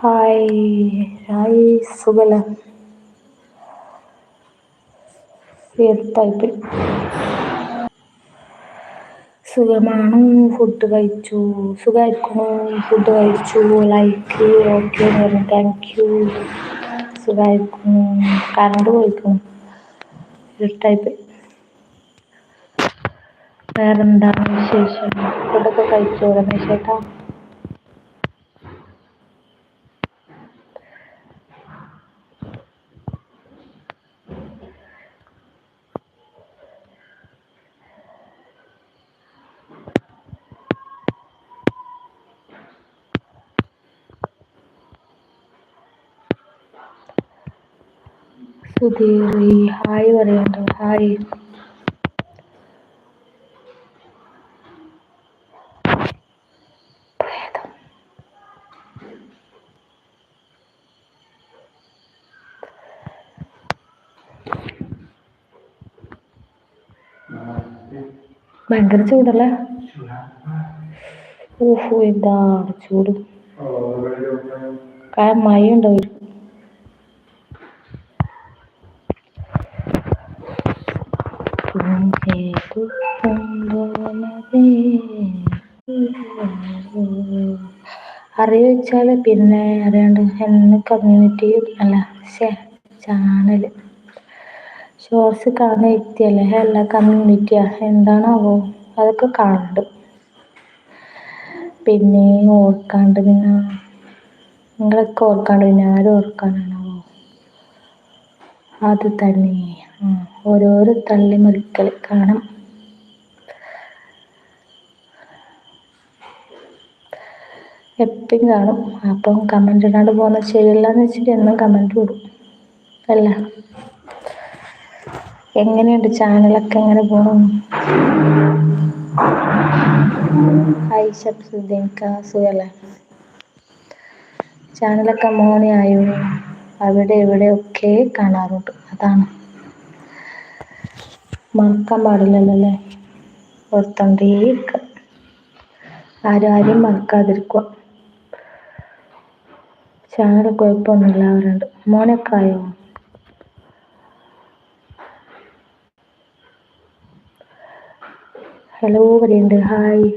Hi hi സുഖല ടൈപ്പിൽ സുഖമാണ്? Food കഴിച്ചു. സുഖമായിരിക്കുന്നു ഫുഡ് കഴിച്ചു. ലൈക്ക് ഓക്കെ എന്ന് പറഞ്ഞു. താങ്ക് യു സുഖമായിരിക്കുന്നു. കറണ്ട് പോയിക്കുന്നു ടൈപ്പ് വേറെന്താണ് വിശേഷം? ഫുഡൊക്കെ കഴിച്ചു? രമേശേട്ടാ സുധീർ ഹായ് പറയണ്ടോ? ഹായ്. ഭയങ്കര ചൂടല്ലേ? ഓഹോ എന്താണ് ചൂട്. കാരണം മഴ ഉണ്ടാവും അറിയിച്ചാൽ പിന്നെ അറിയാണ്ട് എന്ന് കമ്മ്യൂണിറ്റി അല്ല ചാനൽ ഷോർട്സ് കാണുന്ന വ്യക്തിയല്ലേ? അല്ല കമ്മ്യൂണിറ്റിയാ എന്താണാവോ? അതൊക്കെ കാണുന്നുണ്ട് പിന്നെ ഓർക്കാണ്ട് പിന്നെ നിങ്ങളൊക്കെ ഓർക്കാണ്ട് പിന്നെ ആരും ഓർക്കാനാണാവോ അത് തന്നെ. ഓരോരോ തള്ളി മറിക്കൽ കാണാം എപ്പോഴും കാണും. അപ്പം കമന്റ് ഇടാണ്ട് പോകുന്നത് ശരിയല്ല എന്ന് വെച്ചിട്ട് എന്നും കമന്റ് ഇടും. അല്ല. എങ്ങനെയുണ്ട് ചാനലൊക്കെ എങ്ങനെ പോകണം ഹായ് ഷബ്സുദ്ദീൻക്ക സുഖല്ലേ? ചാനലൊക്കെ മോണിയായോ അവിടെ ഇവിടെയൊക്കെ കാണാറുണ്ട്. അതാണ്. മറക്കാൻ പാടില്ലല്ലോ അല്ലേ? ഓർത്തോണ്ടേയിരിക്കുക ആരും ആരെയും മറക്കാതിരിക്കുക. ചാനൽ കുഴപ്പമൊന്നുമില്ല അവരുണ്ട്. മോനക്കായോ? ഹലോ പറയുന്നുണ്ട് hi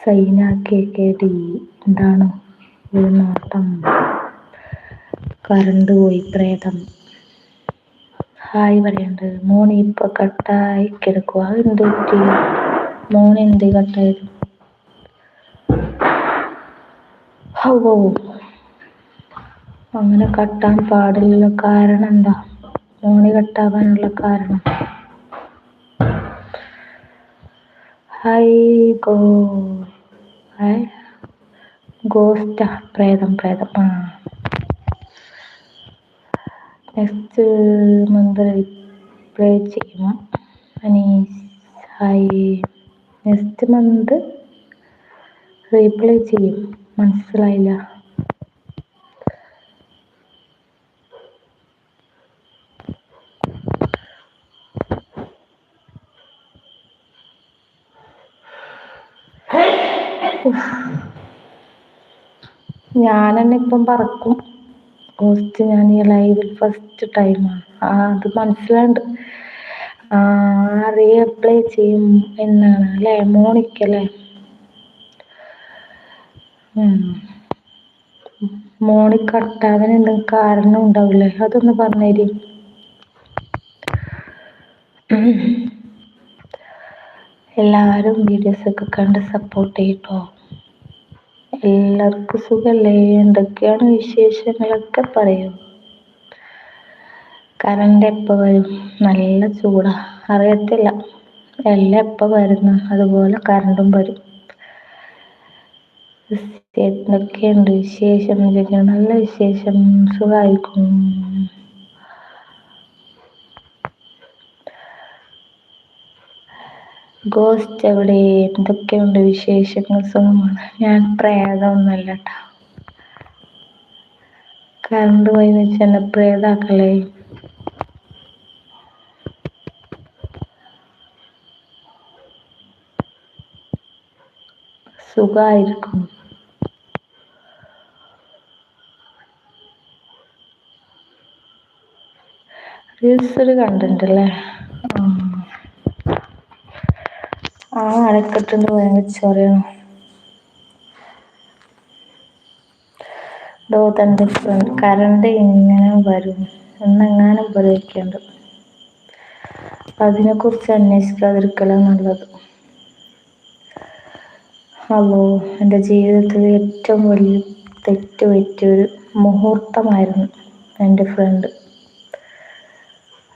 Saina K K D എന്താണ്? ഒരു നോട്ടം കറണ്ട് പോയി പ്രേതം. ഹായ് പറയുന്നുണ്ട് മോണി ഇപ്പൊ കട്ടായി കിടക്കുക എന്ത് പറ്റി മോണി എന്ത് കട്ടായത് ഓ അങ്ങനെ കട്ടാൻ പാടില്ല കാരണം എന്താ? മോണി കട്ടാവാനുള്ള കാരണം. ഹൈ ഗോ ഗോസ്റ്റ പ്രേതം പ്രേതം. ആ. നെക്സ്റ്റ് മന്ത് പ്ലേ ചെയ്യും Anees hi. Next month replay ചെയ്യും. മനസ്സിലായില്ല. ഞാൻ തന്നെ ഇപ്പം പറക്കും. പോസ്റ്റ് ഞാൻ ഈ ലൈവിൽ ഫസ്റ്റ് ടൈമാണ് ആ. അത് മനസ്സിലാണ്ട് ആ റീഅപ്ലൈ ചെയ്യും എന്നാണ് അല്ലേ? മോണിക്കല്ലേ? മോണിക്ക കട്ടാവാൻ എന്തെങ്കിലും കാരണം ഉണ്ടാവില്ലേ? അതൊന്ന് പറഞ്ഞേരി. എല്ലാവരും വീഡിയോസൊക്കെ കണ്ട് സപ്പോർട്ട് ചെയ്യട്ടോ. എല്ലാവർക്കും സുഖല്ലേ? എന്തൊക്കെയാണ് വിശേഷങ്ങളൊക്കെ പറയൂ. കറണ്ട് എപ്പോൾ വരും? നല്ല ചൂടാ. അറിയത്തില്ല. എല്ലാം എപ്പോൾ വരുന്നു? അതുപോലെ കറണ്ടും വരും. എന്തൊക്കെയുണ്ട് വിശേഷം? നല്ല വിശേഷം. സുഖമായിരിക്കും ഗോസ്റ്റ് എവിടെ? എന്തൊക്കെയുണ്ട് വിശേഷങ്ങൾ? സുഖമാണ്. ഞാൻ പ്രേതമൊന്നുമല്ല കേട്ടോ കറണ്ട് പോയി വെച്ച് എന്നെ പ്രേതാക്കളെ സുഖമായിരിക്കും റീൽസിൽ കണ്ടിട്ടുണ്ടല്ലേ ആ അണക്കെട്ടിന്റെ ഭയങ്കര ചൊറയാണ് ഡോ തന്റെ കറണ്ട് എങ്ങനെ വരും. എന്നെങ്ങാനും ഉപയോഗിക്കേണ്ടത് അതിനെക്കുറിച്ച് അന്വേഷിക്കാതിരിക്കലാണ് നല്ലത്. ഹലോ എന്റെ ജീവിതത്തിൽ ഏറ്റവും വലിയ തെറ്റ് പറ്റിയൊരു മുഹൂർത്തമായിരുന്നു എന്റെ ഫ്രണ്ട്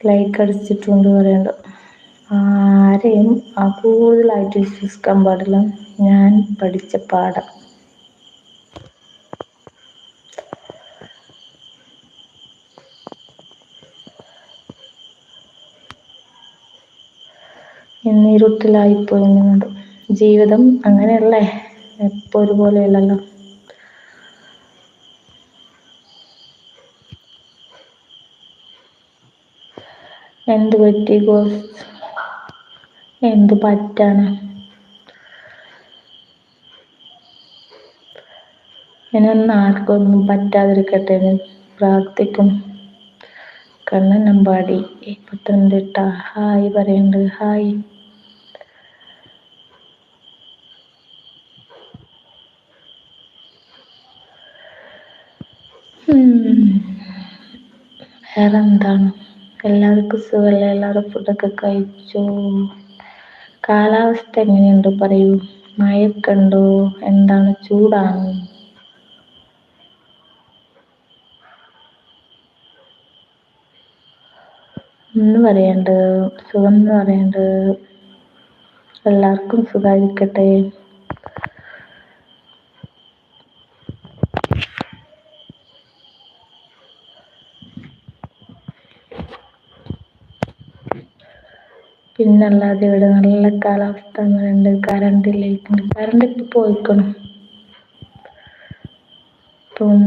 ലൈക്ക് അടിച്ചിട്ടുണ്ട് പറയുന്നുണ്ട് ആരെയും കൂടുതലായിട്ട് വിശ്വസിക്കാൻ പാടില്ല. ഞാൻ പഠിച്ച പാഠം. എന്നിരുട്ടിലായിപ്പോയി ജീവിതം അങ്ങനെയല്ലേ? എപ്പോൾ ഒരുപോലെയല്ലല്ലോ? എന്ത് പറ്റി ഗോസ് എന്ത് പറ്റാണ്? ഇനിയൊന്നും ആർക്കൊന്നും പറ്റാതിരിക്കട്ടെ പ്രാർത്ഥിക്കും. കണ്ണൻ നമ്പാടി പത്തനംതിട്ട. ഹായ് പറയുന്നുണ്ട് ഹായ്. വേറെ എന്താണ് എല്ലാവർക്കും സുഖമല്ലേ? എല്ലാവരും ഫുഡൊക്കെ കഴിച്ചു. കാലാവസ്ഥ എങ്ങനെയുണ്ട് പറയൂ? മഴയൊക്കെ ഉണ്ടോ എന്താണ് ചൂടാണ്? എന്ന് പറയണ്ട് സുഖം എന്ന് പറയണ്ട്. എല്ലാവർക്കും സുഖമായിരിക്കട്ടെ. പിന്നല്ലാതെ ഇവിടെ നല്ല കാലാവസ്ഥ ഉണ്ട്. കറണ്ട് ഇല്ലായിരിക്കുന്നു കറണ്ട് ഇപ്പൊ പോയിക്കണം. ഇപ്പം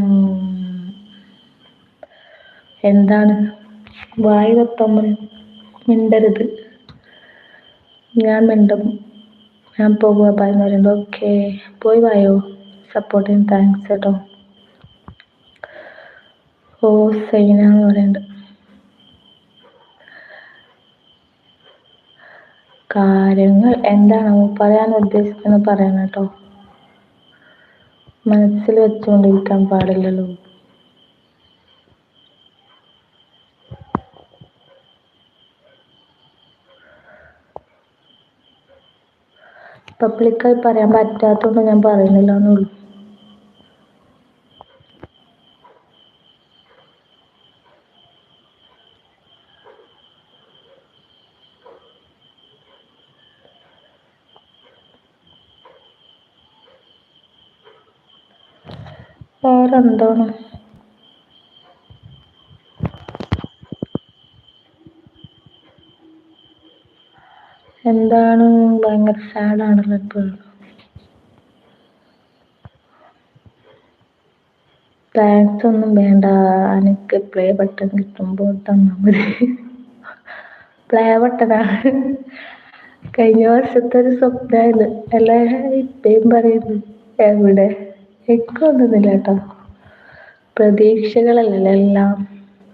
എന്താണ്? വായു വെപ്പം മിണ്ടരുത്. ഞാൻ മിണ്ടും. ഞാൻ പോകുക എന്ന് പറയുമ്പോൾ ഓക്കെ പോയി വായോ. സപ്പോർട്ടിന് താങ്ക്സ് കേട്ടോ ഓ സൈന എന്ന് പറയുന്നുണ്ട്. കാര്യങ്ങൾ എന്താണ് പറയാൻ ഉദ്ദേശിക്കുന്നത് പറയണം കേട്ടോ. മനസ്സിൽ വെച്ചുകൊണ്ടിരിക്കാൻ പാടില്ലല്ലോ. പബ്ലിക്കായി പറയാൻ പറ്റാത്തതുകൊണ്ട് ഞാൻ പറയുന്നില്ല എന്നുള്ളൂ വേറെന്താണ് എന്താണ്? ഭയങ്കര സാഡാണല്ലോ ഇപ്പോഴും താങ്ക്സ് ഒന്നും വേണ്ട. എനിക്ക് പ്ലേ ബട്ടൺ കിട്ടുമ്പോൾ തന്നാൽ മതി. പ്ലേ ബട്ടണാണ് കഴിഞ്ഞ വർഷത്തെ ഒരു സ്വപ്നമായിരുന്നു അല്ലേ? ഇപ്പയും പറയുന്നു. എവിടെ? എനിക്കൊന്നുമില്ല കേട്ടോ. പ്രതീക്ഷകളല്ലല്ലോ എല്ലാം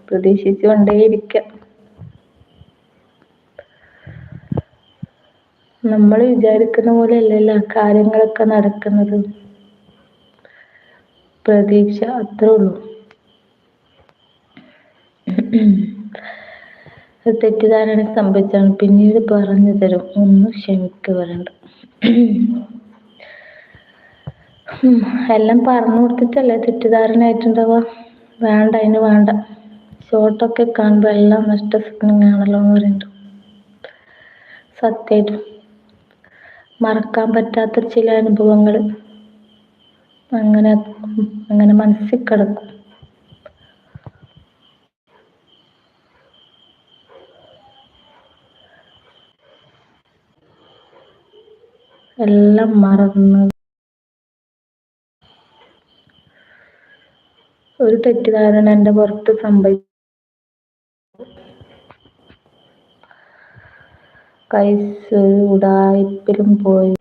പ്രതീക്ഷിച്ചു കൊണ്ടേയിരിക്കാം നമ്മൾ വിചാരിക്കുന്ന പോലെ അല്ലല്ലോ കാര്യങ്ങളൊക്കെ നടക്കുന്നത്. പ്രതീക്ഷ അത്രേ ഉള്ളൂ. തെറ്റിദ്ധാരണ സംഭവിച്ചാണ്. പിന്നീട് പറഞ്ഞു തരും. ഒന്ന് ക്ഷമിക്കുക പറയണ്ട. എല്ലാം പറഞ്ഞു കൊടുത്തിട്ടല്ലേ? തെറ്റിദ്ധാരണ ആയിട്ടുണ്ടാവുക വേണ്ട അതിന് വേണ്ട. ഷോട്ടൊക്കെ കാണുമ്പോൾ എല്ലാം നഷ്ട സ്വപ്നം ആണല്ലോ എന്ന് പറയുന്നുണ്ട്. സത്യമായിട്ടും മറക്കാൻ പറ്റാത്ത ചില അനുഭവങ്ങൾ. അങ്ങനെ അങ്ങനെ മനസ്സിൽ കിടക്കും. എല്ലാം മറന്ന് ഒരു തെറ്റിദ്ധാരണ എന്റെ പുറത്ത് സംഭവിച്ചു കൈസ് ഉടായ്പിലും പോയി.